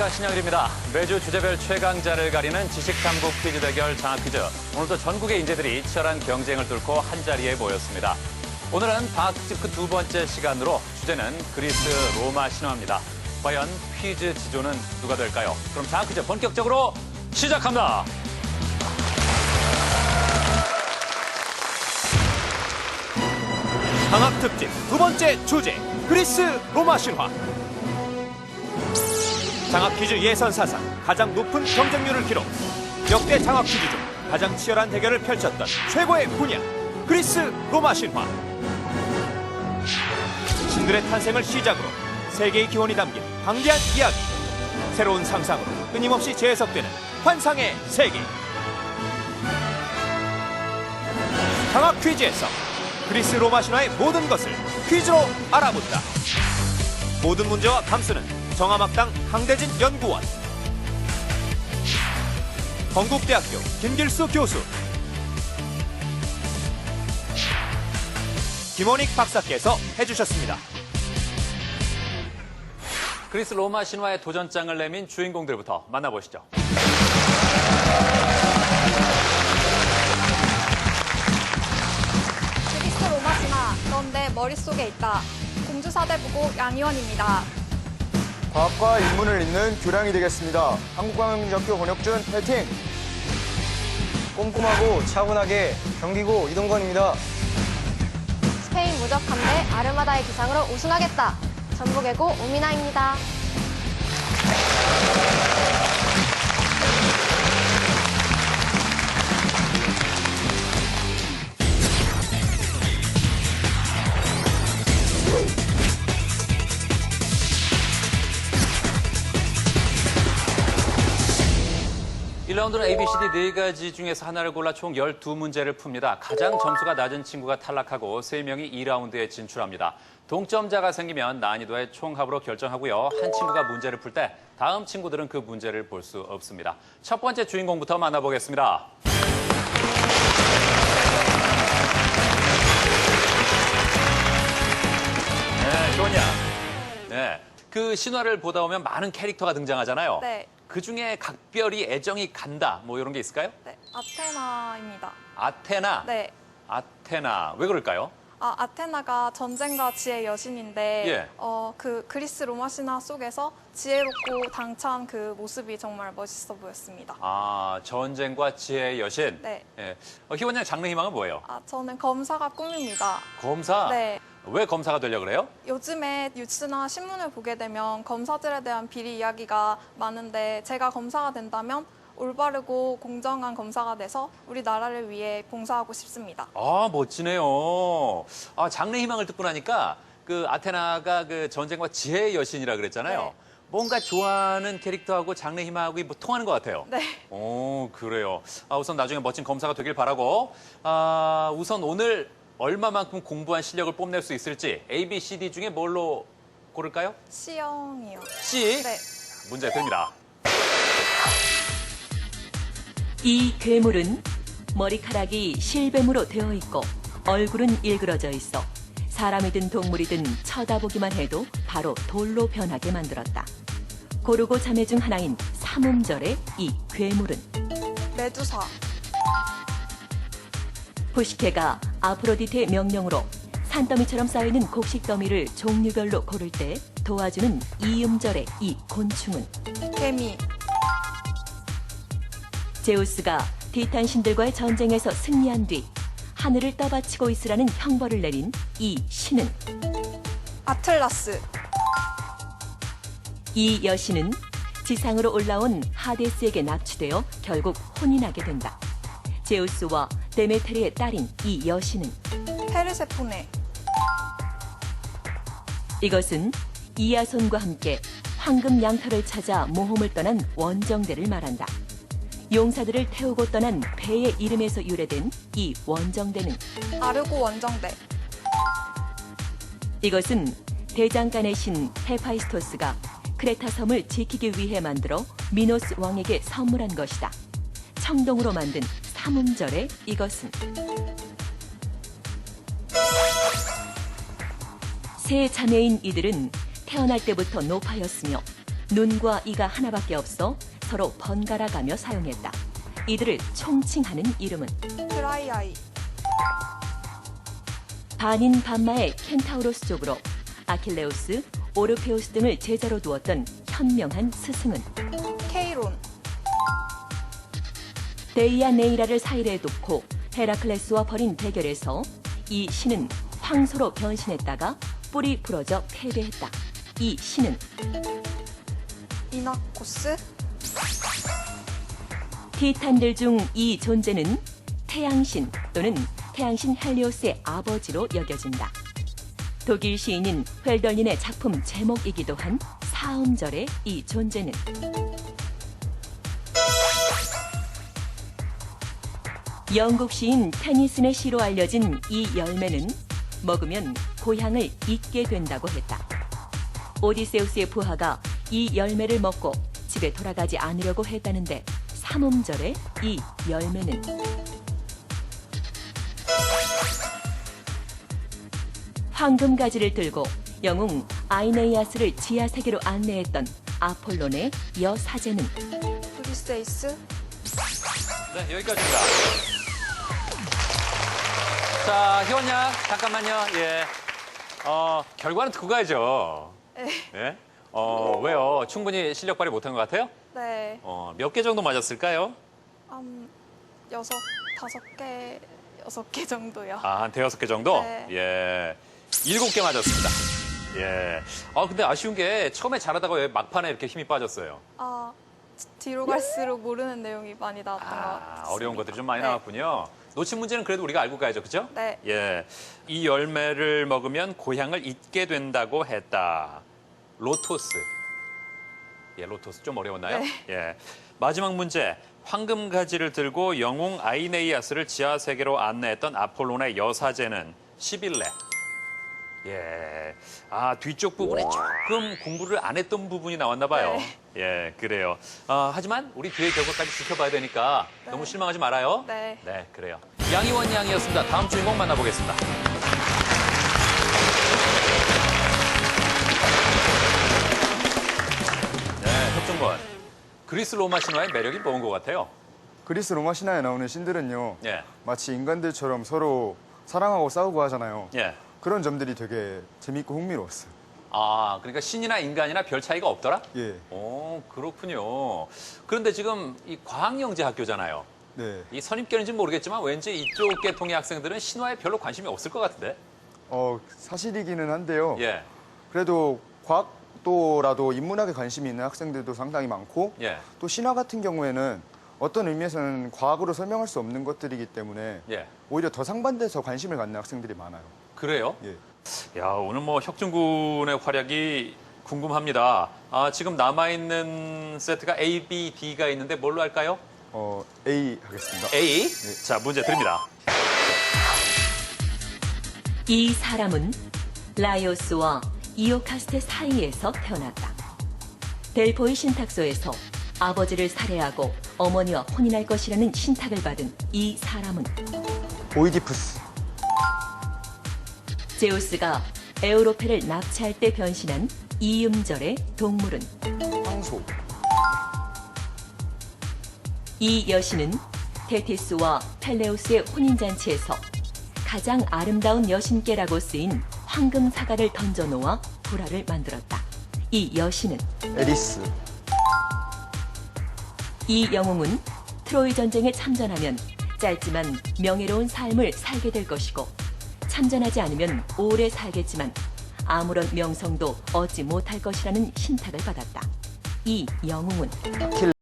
안녕하십니까 신영일입니다. 매주 주제별 최강자를 가리는 지식탐구 퀴즈 대결 장학 퀴즈. 오늘도 전국의 인재들이 치열한 경쟁을 뚫고 한 자리에 모였습니다. 오늘은 방학 특집 그 두 번째 시간으로 주제는 그리스 로마 신화입니다. 과연 퀴즈 지조는 누가 될까요? 그럼 장학 퀴즈 본격적으로 시작합니다. 방학 특집 두 번째 주제 그리스 로마 신화 장학 퀴즈 예선 사상 가장 높은 경쟁률을 기록. 역대 장학 퀴즈 중 가장 치열한 대결을 펼쳤던 최고의 분야 그리스 로마 신화. 신들의 탄생을 시작으로 세계의 기원이 담긴 방대한 이야기 새로운 상상으로 끊임없이 재해석되는 환상의 세계. 장학 퀴즈에서 그리스 로마 신화의 모든 것을 퀴즈로 알아본다. 모든 문제와 감수는 정함학당 강대진 연구원. 건국대학교 김길수 교수. 김원익 박사께서 해주셨습니다. 그리스 로마 신화의 도전장을 내민 주인공들부터 만나보시죠. 그리스 로마 신화 그런데 머릿속에 있다. 공주사대부고 양희원입니다. 과학과 인문을 잇는 교량이 되겠습니다. 한국광역민족교 권혁준 파이팅! 꼼꼼하고 차분하게 경기고 이동건입니다. 스페인 무적함대 아르마다의 기상으로 우승하겠다. 전북예고 우미나입니다. 일라운드는 ABCD 네 가지 중에서 하나를 골라 총 12문제를 풉니다. 가장 점수가 낮은 친구가 탈락하고 세명이 2라운드에 진출합니다. 동점자가 생기면 난이도의 총합으로 결정하고요. 한 친구가 문제를 풀 때 다음 친구들은 그 문제를 볼 수 없습니다. 첫 번째 주인공부터 만나보겠습니다. 네, 좋냐? 네. 그 신화를 보다 보면 많은 캐릭터가 등장하잖아요. 네. 그 중에 각별히 애정이 간다, 뭐 이런 게 있을까요? 네, 아테나입니다. 아테나. 네. 아테나. 왜 그럴까요? 아, 아테나가 전쟁과 지혜의 여신인데 예. 어, 그 그리스 로마 신화 속에서 지혜롭고 당찬 그 모습이 정말 멋있어 보였습니다. 아, 전쟁과 지혜의 여신. 네. 예. 어, 희원양 장래 희망은 뭐예요? 아, 저는 검사가 꿈입니다. 검사? 네. 왜 검사가 되려고 그래요? 요즘에 뉴스나 신문을 보게 되면 검사들에 대한 비리 이야기가 많은데 제가 검사가 된다면 올바르고 공정한 검사가 돼서 우리나라를 위해 봉사하고 싶습니다. 아, 멋지네요. 아, 장래 희망을 듣고 나니까 그 아테나가 그 전쟁과 지혜의 여신이라 그랬잖아요. 네. 뭔가 좋아하는 캐릭터하고 장래 희망하고 뭐 통하는 것 같아요. 네. 오, 그래요. 아, 우선 나중에 멋진 검사가 되길 바라고. 아, 우선 오늘 얼마만큼 공부한 실력을 뽐낼 수 있을지 A, B, C, D 중에 뭘로 고를까요? 시영이요. C. 네. 문제 드립니다. 이 괴물은 머리카락이 실뱀으로 되어 있고 얼굴은 일그러져 있어 사람이든 동물이든 쳐다보기만 해도 바로 돌로 변하게 만들었다. 고르고 자매 중 하나인 삼음절의 이 괴물은 메두사. 푸시케가 아프로디테의 명령으로 산더미처럼 쌓이는 곡식 더미를 종류별로 고를 때 도와주는 이음절의 이 곤충은 개미. 제우스가 디탄 신들과의 전쟁에서 승리한 뒤 하늘을 떠받치고 있으라는 형벌을 내린 이 신은 아틀라스. 이 여신은 지상으로 올라온 하데스에게 납치되어 결국 혼인하게 된다. 제우스와 데메테르의 딸인 이 여신은 페르세포네. 이것은 이야손과 함께 황금 양털을 찾아 모험을 떠난 원정대를 말한다. 용사들을 태우고 떠난 배의 이름에서 유래된 이 원정대는 아르고 원정대. 이것은 대장간의 신 헤파이스토스가 크레타 섬을 지키기 위해 만들어 미노스 왕에게 선물한 것이다. 청동으로 만든 삼음절의 이것은 세 자매인 이들은 태어날 때부터 노파였으며 눈과 이가 하나밖에 없어 서로 번갈아 가며 사용했다. 이들을 총칭하는 이름은 드라이아이, 반인 반마의 켄타우로스 쪽으로 아킬레우스, 오르페우스 등을 제자로 두었던 현명한 스승은 케이론, 데이아네이라를 사이에 놓고 헤라클레스와 벌인 대결에서 이 신은 황소로 변신했다가 뿔이 부러져 패배했다. 이 신은 이나코스, 티탄들 중 이 존재는 태양신 또는 태양신 헬리오스의 아버지로 여겨진다. 독일 시인인 회 헐덜린의 작품 제목이기도 한 사음절의 이 존재는 영국 시인 테니슨의 시로 알려진 이 열매는 먹으면 고향을 잊게 된다고 했다. 오디세우스의 부하가 이 열매를 먹고 집에 돌아가지 않으려고 했다는데 삼음절의 이 열매는 황금 가지를 들고 영웅 아이네이아스를 지하 세계로 안내했던 아폴론의 여사제는 브리세이스, 네, 여기까지입니다. 자, 희원 양, 잠깐만요. 예. 어, 결과는 듣고 가야죠. 네. 예? 어, 왜요? 충분히 실력 발휘 못한 것 같아요? 네, 어, 몇 개 정도 맞았을까요? 음, 여섯, 다섯 개, 여섯 개 정도요. 아, 한 대여섯 개 정도? 네. 예. 일곱 개 맞았습니다. 예. 아, 근데 아쉬운 게 처음에 잘하다가 왜 막판에 이렇게 힘이 빠졌어요? 아, 뒤로 갈수록 모르는 내용이 많이 나왔던 것 아, 같습니다. 어려운 것들이 좀 많이 네. 나왔군요. 놓친 문제는 그래도 우리가 알고 가야죠, 그죠? 네. 예. 이 열매를 먹으면 고향을 잊게 된다고 했다. 로토스. 예, 로토스 좀 어려웠나요? 네. 예. 마지막 문제. 황금 가지를 들고 영웅 아이네이아스를 지하 세계로 안내했던 아폴론의 여사제는 시빌레. 예. 아, 뒤쪽 부분에 조금 공부를 안 했던 부분이 나왔나 봐요. 네. 예, 그래요. 아, 하지만 우리 뒤에 결과까지 지켜봐야 되니까 너무 실망하지 말아요. 네. 네, 그래요. 양희원 양이었습니다. 다음 주인공 만나보겠습니다. 그리스 로마 신화의 매력이 뭔 것 같아요? 그리스 로마 신화에 나오는 신들은요. 예, 마치 인간들처럼 서로 사랑하고 싸우고 하잖아요. 예. 그런 점들이 되게 재밌고 흥미로웠어요. 아, 그러니까 신이나 인간이나 별 차이가 없더라? 예. 오, 그렇군요. 그런데 지금 이 과학영재 학교잖아요. 네. 이 선입견인지 는 모르겠지만 왠지 이쪽 계통의 학생들은 신화에 별로 관심이 없을 것 같은데? 어, 사실이기는 한데요. 예, 그래도 과학 도라도 인문학에 관심이 있는 학생들도 상당히 많고 예, 또 신화 같은 경우에는 어떤 의미에서는 과학으로 설명할 수 없는 것들이기 때문에 예. 오히려 더 상반돼서 관심을 갖는 학생들이 많아요. 그래요? 예. 야, 오늘 뭐 혁준군의 활약이 궁금합니다. 아, 지금 남아 있는 세트가 A, B, D가 있는데 뭘로 할까요? 어, A 하겠습니다. A. 네. 자, 문제 드립니다. 이 사람은 라이오스와 이오카스테 사이에서 태어났다. 델포이 신탁소에서 아버지를 살해하고 어머니와 혼인할 것이라는 신탁을 받은 이 사람은 오이디푸스. 제우스가 에우로페를 납치할 때 변신한 이음절의 동물은 황소. 이 여신은 테티스와 펠레우스의 혼인잔치에서 가장 아름다운 여신께라고 쓰인 황금 사과를 던져 놓아 불화를 만들었다. 이 여신은 에리스. 이 영웅은 트로이 전쟁에 참전하면 짧지만 명예로운 삶을 살게 될 것이고 참전하지 않으면 오래 살겠지만 아무런 명성도 얻지 못할 것이라는 신탁을 받았다. 이 영웅은